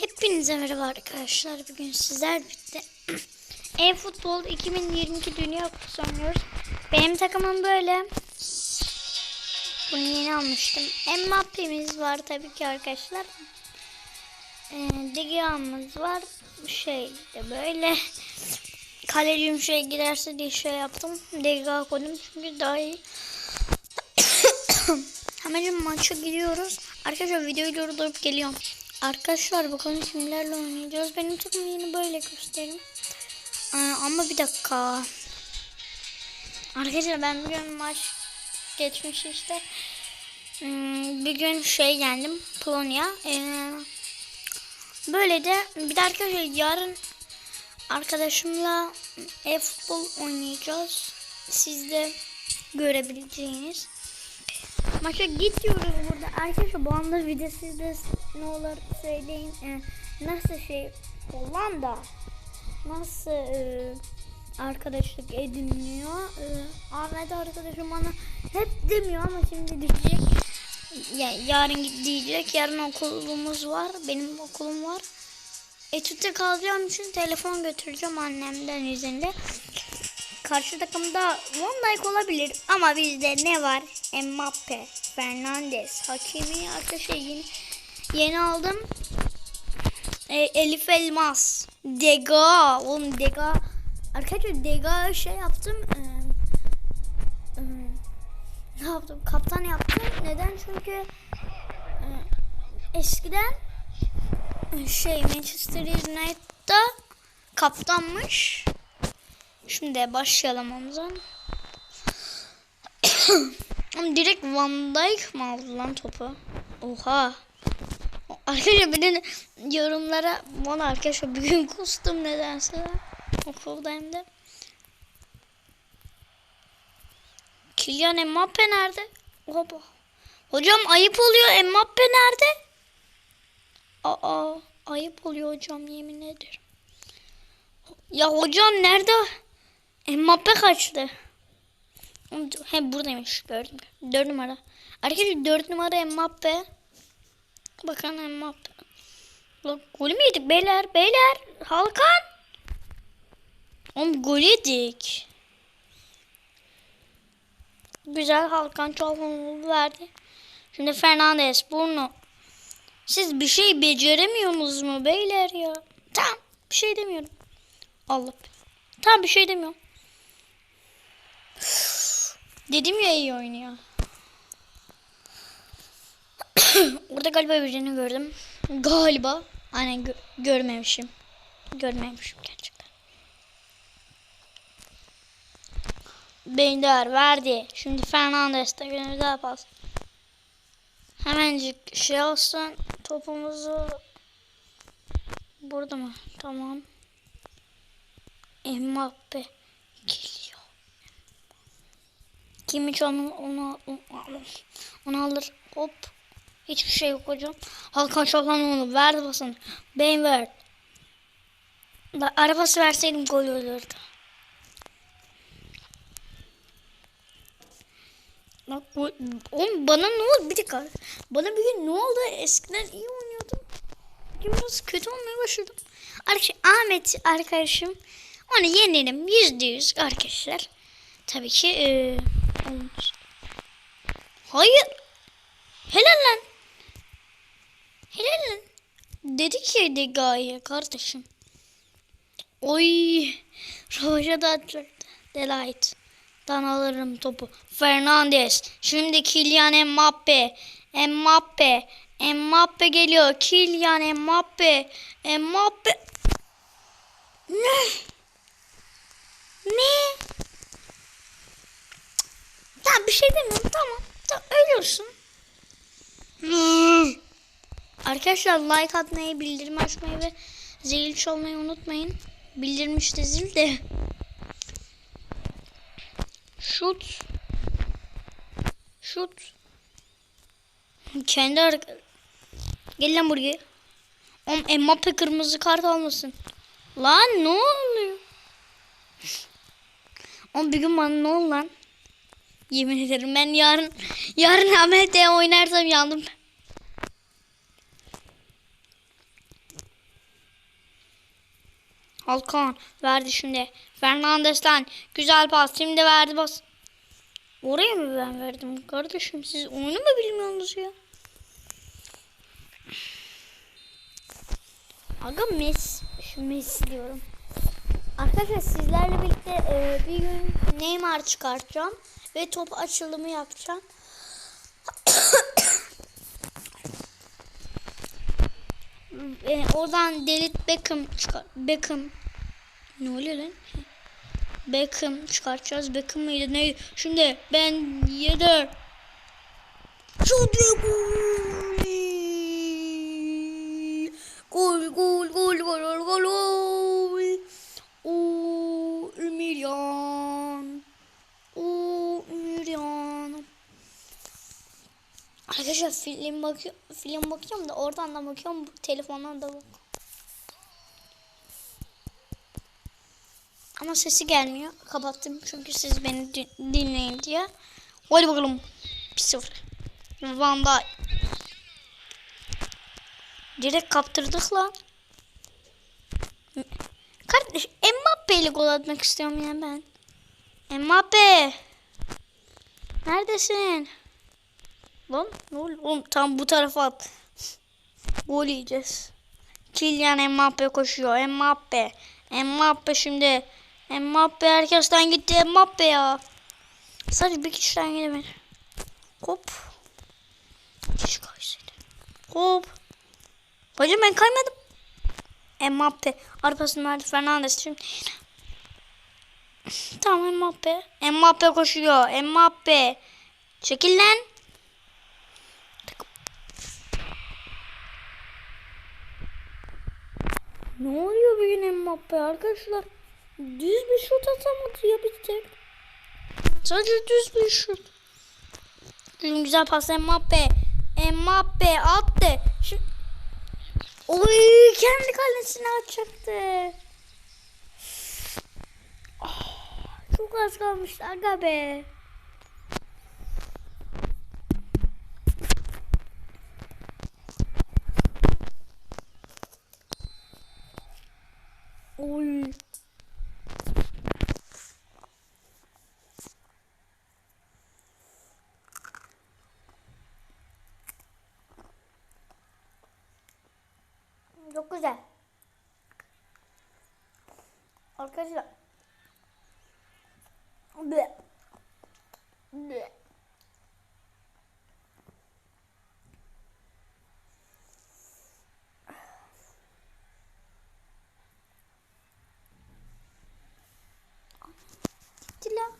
Hepinize merhaba arkadaşlar. Bugün sizler birlikte e-futbol 2022 Dünya Kupası oynuyoruz. Benim takımım böyle. Bunu yeni almıştım. Mbappe'miz var tabii ki arkadaşlar. Ee, Dega'mız var. Şey de böyle. Kalecim şey giderse diye şey yaptım. Dega koydum çünkü daha iyi. Hemen maça gidiyoruz. Arkadaşlar videoyu durdurup geliyorum. Arkadaşlar bakalım kimlerle oynayacağız. Benim takımı yine böyle göstereyim. Ee, ama bir dakika. Arkadaşlar ben bugün maç geçmiş işte. Hmm, bir gün şey yendim. Polonya. Ee, böyle de bir de arkadaşlar yarın arkadaşımla e-futbol oynayacağız. Siz de görebileceğiniz. Maça gidiyoruz burada. Arkadaşlar bu anda video sizde ne olur söyleyin. Ee, nasıl şey Hollanda nasıl e, arkadaşlık ediniliyor? E, Ahmet arkadaşım bana hep demiyor ama şimdi diyecek. Ya, yarın diyecek. Yarın okulumuz var. Benim okulum var. Etütte kalacağım için telefon götüreceğim annemden izinde. Karşı takımda Van Dijk olabilir ama bizde ne var? Mbappe, Fernandes, Hakimi arkadaşlar yeni, yeni aldım. E, Elif Elmas, Dega, oğlum Dega. Arkadaşlar Dega şey yaptım. E, e, ne yaptım? Kaptan yaptım. Neden? Çünkü e, eskiden e, şey Manchester United'da kaptanmış. Şimdi başlayalım ondan. Ama direkt Van Dijk mı aldı lan topu? Oha. Arkadaşlar bir yorumlara bana arkadaşlar bugün kustum nedense okulda hem de. Kylian Mbappe nerede? Oha. Hocam ayıp oluyor Mbappe nerede? Aa ayıp oluyor hocam yemin ederim. Ya hocam nerede? Mbappe kaçtı. He buradaymış gördüm. 4 numara. Arkadaşlar 4 numara Mbappe. Bakın Mbappe. Lan gol mü yedik beyler? Beyler Halkan. Oğlum gol yedik. Güzel Halkan çalımı verdi. Şimdi Fernandes Bruno. Siz bir şey beceremiyorsunuz mu beyler ya? Tamam bir şey demiyorum. Allah. Tamam bir şey demiyorum. Dedim ya iyi oynuyor. Orada galiba birini gördüm. Galiba. Aynen gö görmemişim. Görmemişim gerçekten. Beyler verdi. Şimdi Fernandes de bir daha pas. Hemencik şey olsun. Topumuzu burada mı? Tamam. Mbappe geliyor. Kim hiç onu, onu, onu, onu alır. Hop. Hiçbir şey yok hocam. Hakan Çalhan onu verdi basın. Ben ver. Da, arabası verseydim gol olurdu. Bak bu, oğlum bana ne oldu bir dakika. Bana bir gün ne oldu? Eskiden iyi oynuyordum. Bugün biraz kötü olmaya başladım. Arkadaş, Ahmet arkadaşım onu yenerim yüzde yüz arkadaşlar. Tabii ki ee, olmuş. Hayır. Helal lan. Helal lan. Dedi ki de gaye kardeşim. Oy. Roja da atacaktı. Delight. Dan alırım topu. Fernandes. Şimdi Kylian Mbappe. Mbappe. Mbappe geliyor. Kylian Mbappe. Mbappe. Ne? Ne? Tamam bir şey demiyorum. Tamam. Tamam ölüyorsun. Arkadaşlar like atmayı, bildirim açmayı ve zil çalmayı unutmayın. Bildirmiş de zil de. Şut. Şut. Kendi arka... Gel lan buraya. Oğlum Mbappe kırmızı kart almasın. Lan ne oluyor? Oğlum bir gün bana ne oldu lan? Yemin ederim ben yarın yarın Ahmet'e oynarsam yandım. Halkan verdi şimdi. Fernandes'ten güzel pas. Şimdi verdi pas. Oraya mı ben verdim kardeşim? Siz onu mu bilmiyorsunuz ya? Aga Messi, şu Messi diyorum. Arkadaşlar sizlerle birlikte e, bir gün Neymar çıkartacağım ve top açılımı yapacağım. e, oradan David Beckham çıkar Beckham ne oluyor lan? Beckham çıkartacağız. Beckham mıydı neydi? Şimdi ben yedir. Şut ve gol. Gol gol gol gol gol gol gol. Oo Arkadaşlar film bakıyor film bakıyorum da oradan da bakıyorum telefondan da bak. Ama sesi gelmiyor. Kapattım çünkü siz beni din- dinleyin diye. Hadi bakalım. 1-0. Van Dijk. Direkt kaptırdık lan. Kardeş Mbappe ile gol atmak istiyorum ya ben. Mbappe. Neredesin? Lan ne oluyor? Oğlum tam bu tarafa at. Gol yiyeceğiz. Kylian Mbappe koşuyor. Mbappe. Mbappe şimdi. Mbappe herkesten gitti. Mbappe ya. Sadece bir kişiden gidemedi. Hop. Kişi kaysaydı. Hop. Hocam ben kaymadım. Mbappe. Arkasını verdi Fernandes. Şimdi. Tamam Mbappe. Mbappe koşuyor. Mbappe. Çekil lan. Ne oluyor bugün Mbappe arkadaşlar? Düz bir şut atamadı ya bir tek. Sadece düz bir şut. Güzel pas Mbappe. Mbappe attı. Şimdi... Oy kendi kalesine atacaktı. Ah, çok az kalmıştı aga be. Oy. Çok güzel. Arkadaşlar. Bleh. Bleh. Gitti lan.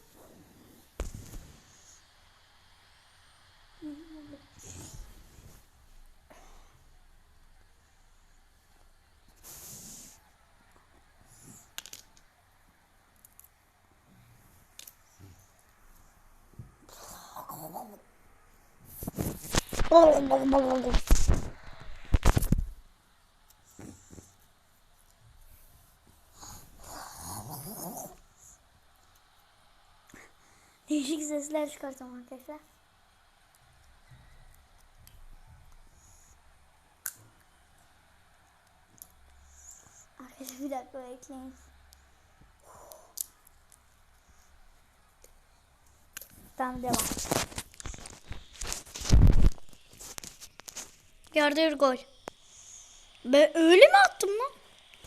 Değişik sesler çıkartacağım arkadaşlar. Arkadaşlar bir dakika bekleyin. Tamam devam. Yardır gol. Ben öyle mi attım lan?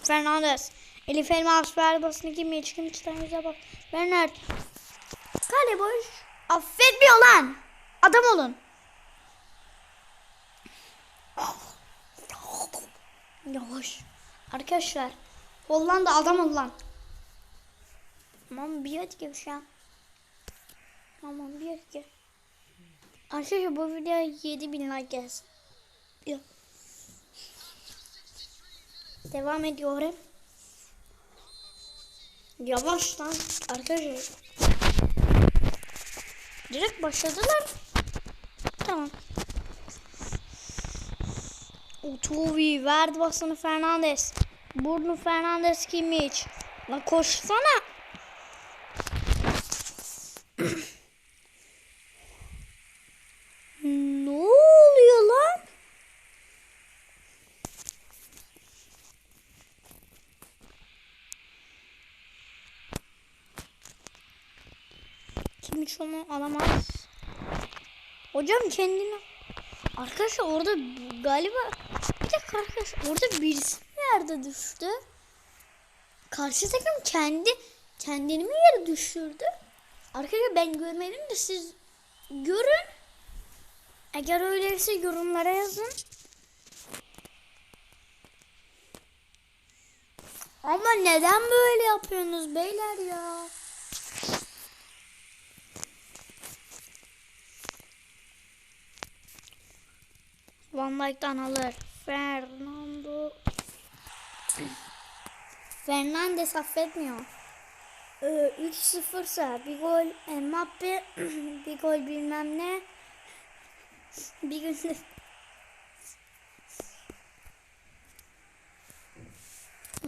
Fernandez. Elif Elmas ver basını kim hiç kim yüze bak. Bernard. Kale boş. Affetmiyor lan. Adam olun. Yavaş. Arkadaşlar. Hollanda adam ol lan. Tamam bir gel şu an. Tamam bir gel. Arkadaşlar bu videoya 7000 like gelsin. Ya. Devam ediyorum. Yavaş lan arkadaşlar. Direkt başladılar. Tamam. Utuvi verdi basını Fernandes. Burnu Fernandes kimmiş? Lan koşsana. ne oluyor lan? Kim hiç onu alamaz. Hocam kendini... Arkadaşlar orada galiba... Bir dakika arkadaşlar orada birisi yerde düştü. Karşı takım kendi kendini mi yere düşürdü? Arkadaşlar ben görmedim de siz görün. Eğer öyleyse yorumlara yazın. Ama neden böyle yapıyorsunuz beyler ya? Dijk'tan alır. Fernando. Fernandes affetmiyor. Ee, 3-0 ise bir gol Mbappe, bir gol bilmem ne. Bir günde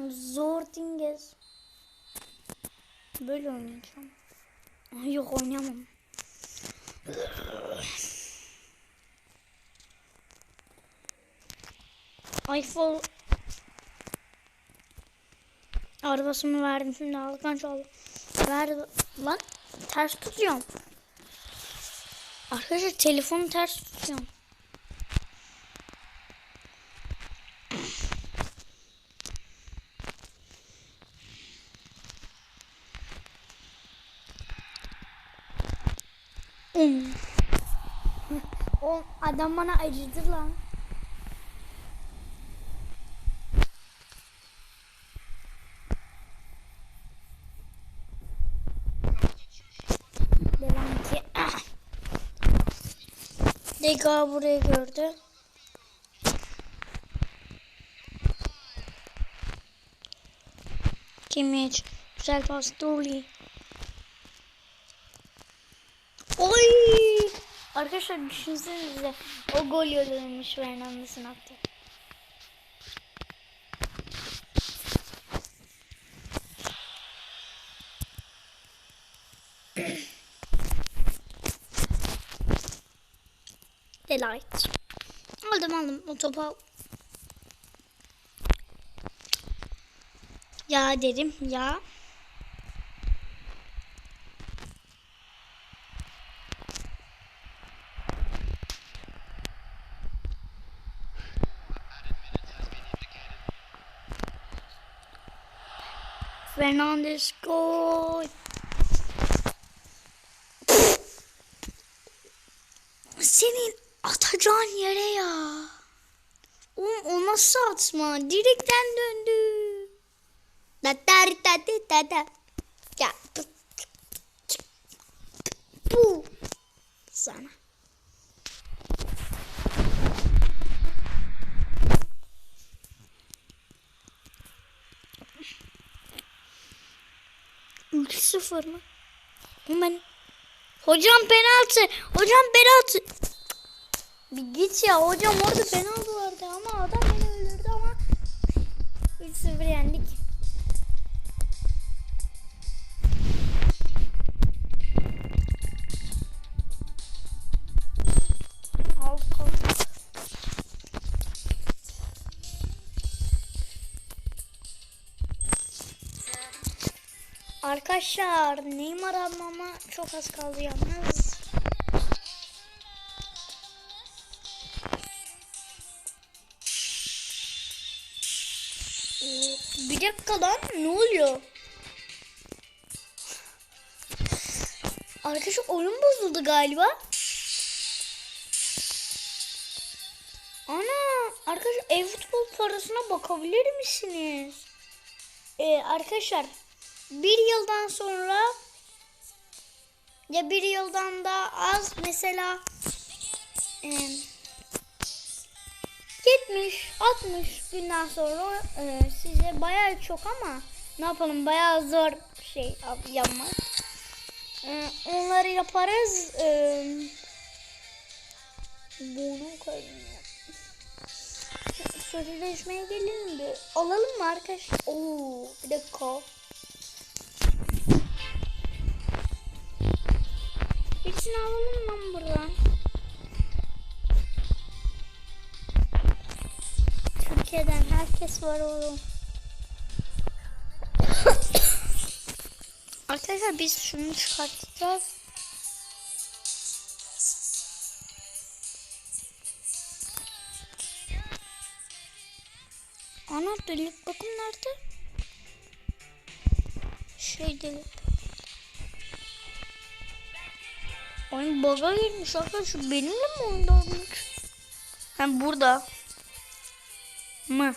Zor dingez. Böyle oynayacağım. Ay yok oynayamam. Eiffel arabasını verdim şimdi Hakan çaldı. Ver lan ters tutuyorum. Arkadaşlar telefonu ters tutuyorum. Um. O adam bana acıdı lan. Devam ki. Ah. Dega burayı gördü. Kimmich. Güzel pas. Oy! Arkadaşlar düşünsenize o gol yoluymuş Fernandes'in attı. Delight. Aldım aldım o topu. Ya dedim ya. Fernandes gol. Senin atacağın yere ya. Oğlum o nasıl atma? Direkten döndü. Da da da da da. Ya. Bu. Sana. Üç sıfır mı? Ben... Hocam penaltı. Hocam penaltı. Bir git ya hocam orada penaltı vardı ama adam beni öldürdü ama 3-0 yendik. Arkadaşlar Neymar almama çok az kaldı yalnız. Dakika lan ne oluyor? Arkadaşlar oyun bozuldu galiba. Ana arkadaşlar ev futbol parasına bakabilir misiniz? Ee, arkadaşlar bir yıldan sonra ya bir yıldan da az mesela e, 70 60 günden sonra e, size bayağı çok ama ne yapalım bayağı zor şey yap- yapmak. E, onları yaparız. E, bunu koyayım. Sözleşmeye gelelim bir. Alalım mı arkadaşlar? Oo, bir dakika. Birisini alalım lan buradan. Türkiye'den herkes var oğlum. Arkadaşlar biz şunu çıkartacağız. Ana dönüp bakın nerede? Şey dönüp. Oyun baga girmiş arkadaşlar. Benimle mi oyunda olmuş? Hem burada. Mı?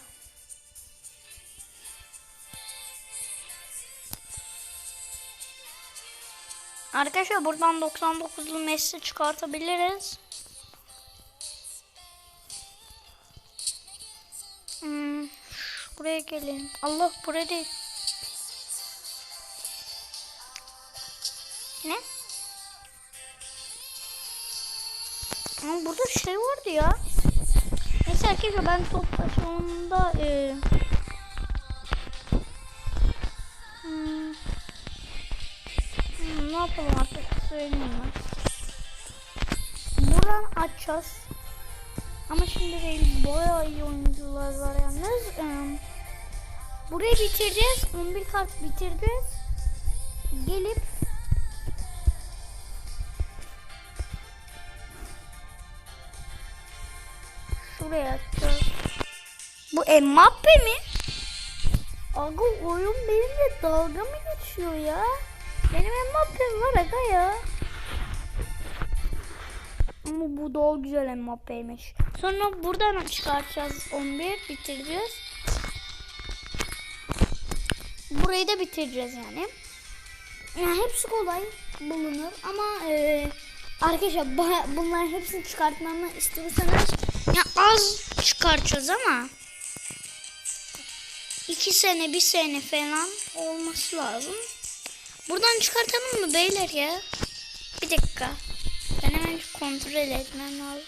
Arkadaşlar buradan 99'lu Messi çıkartabiliriz. Hmm, buraya gelin. Allah buraya değil. Ne? Ama burada şey vardı ya. Neyse arkadaşlar ben top taşımında e, hmm, hmm, ne yapalım artık söyleyeyim ben. Buradan açacağız. Ama şimdi değil bayağı iyi oyuncular var yalnız. Ee, burayı bitireceğiz. 11 kart bitireceğiz. Gelip şuraya atacağız. Bu Mbappe mi? Aga oyun benimle dalga mı geçiyor ya? Benim Mbappe'm var aga ya. Ama bu daha güzel Mbappe'ymiş. Sonra buradan çıkartacağız 11 bitireceğiz. Burayı da bitireceğiz yani. yani hepsi kolay bulunur ama e, arkadaşlar bu- bunların hepsini çıkartmamı istiyorsanız ya az çıkartacağız ama iki sene bir sene falan olması lazım. Buradan çıkartalım mı beyler ya? Bir dakika. Ben hemen kontrol etmem lazım.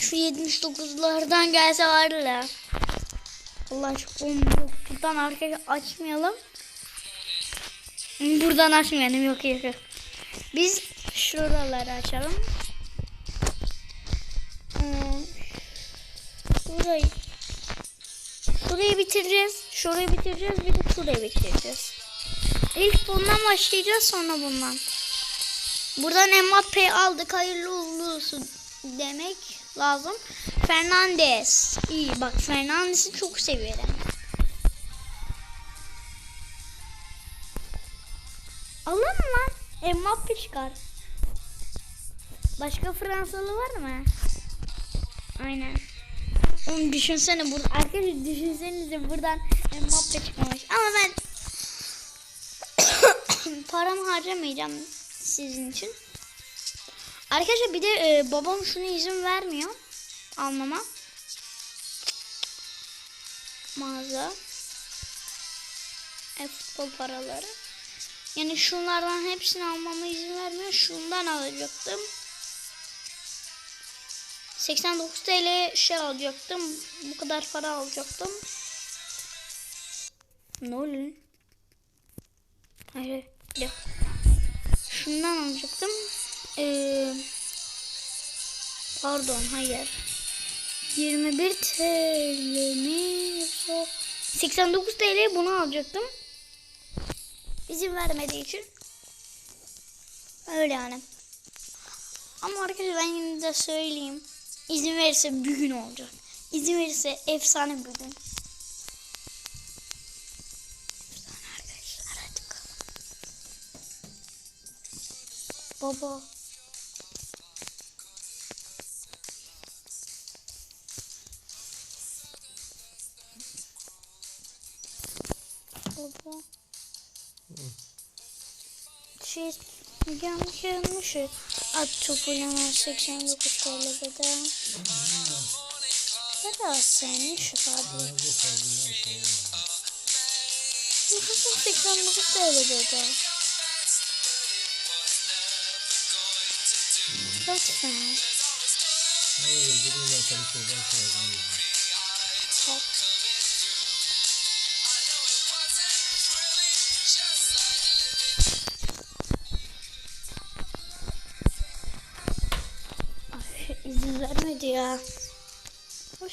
Şu 79'lardan gelse vardı ya. Allah aşkına yok. Buradan arkaya açmayalım. Buradan açmayalım yok yok yok. Biz şuraları açalım. Şurayı. Şurayı bitireceğiz. Şurayı bitireceğiz. Bir de şurayı bitireceğiz. İlk bundan başlayacağız sonra bundan. Buradan Mbappe'yi aldık. Hayırlı uğurlu olsun demek lazım. Fernandes. İyi bak Fernandes'i çok severim. Alın lan. Mbappe çıkar. Başka Fransalı var mı? Aynen. Oğlum düşünsene burada. Arkadaşlar düşünsenize buradan Mbappe çıkmamış. Ama ben paramı harcamayacağım sizin için. Arkadaşlar bir de e, babam şunu izin vermiyor almama. Mağaza. E, futbol paraları. Yani şunlardan hepsini almama izin vermiyor. Şundan alacaktım. 89 TL şey alacaktım. Bu kadar para alacaktım. Ne oluyor? Hayır. Yok. Şundan alacaktım. Ee, pardon hayır. 21 TL mi yoksa 89 TL bunu alacaktım. İzin vermediği için. Öyle yani. Ama arkadaşlar ben yine de söyleyeyim. İzin verirse bir gün olacak. İzin verirse efsane bir gün. Baba. Baba. Şey yanlış yanlış. At topuyla 89 TL dedi. Biraz sevmiş abi. 89 TL dedi. Lütfen. Top.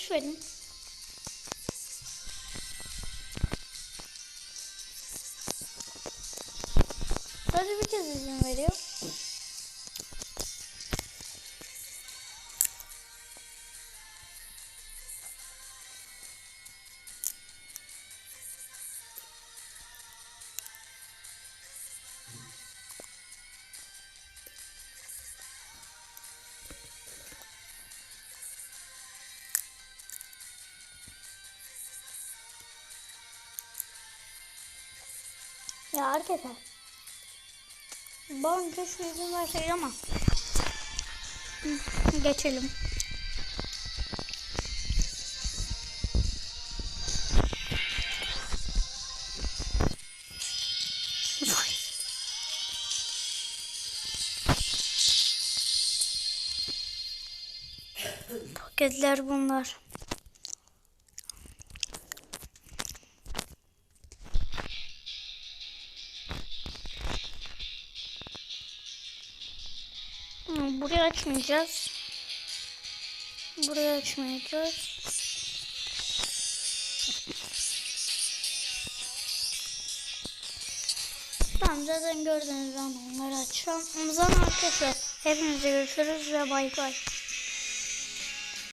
Boş Ya arkadaşlar. Babam keşke izin verseydi ama. Geçelim. Paketler bunlar. Açmayacağız. Burayı açmayacağız. Tamam zaten gördüğünüz zaman onları açacağım. O zaman arkadaşlar hepinize görüşürüz ve bay bay.